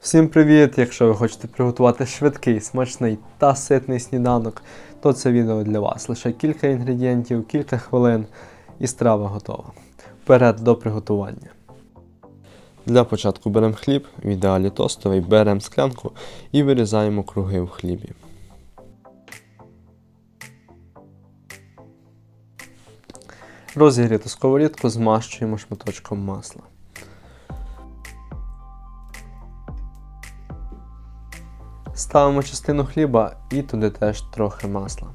Всім привіт! Якщо ви хочете приготувати швидкий, смачний та ситний сніданок, то це відео для вас. Лише кілька інгредієнтів, кілька хвилин і страва готова. Вперед до приготування. Для початку беремо хліб, в ідеалі тостовий, беремо склянку і вирізаємо круги в хлібі. Розігріту сковорідку змащуємо шматочком масла. Ставимо частину хліба і туди теж трохи масла.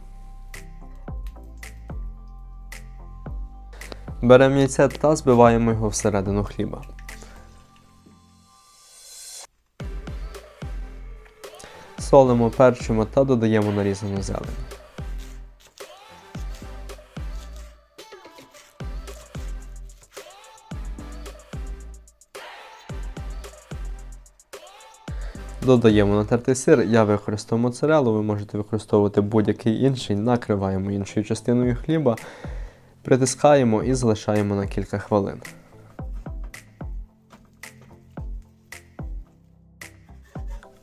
Беремо яйце та збиваємо його всередину хліба. Солимо, перчимо та додаємо нарізану зелень. Додаємо натертий сир, я використав моцарелу, ви можете використовувати будь-який інший, накриваємо іншою частиною хліба, притискаємо і залишаємо на кілька хвилин.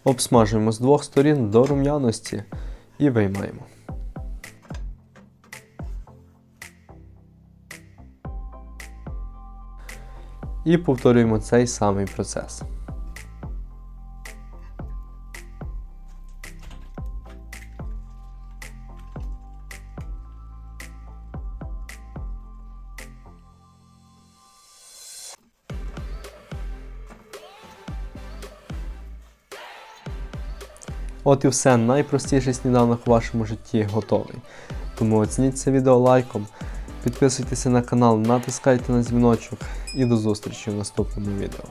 Обсмажуємо з двох сторін до рум'яності і виймаємо. І повторюємо цей самий процес. От і все, найпростіший сніданок у вашому житті готовий. Тому оцініть це відео лайком, підписуйтеся на канал, натискайте на дзвіночок і до зустрічі в наступному відео.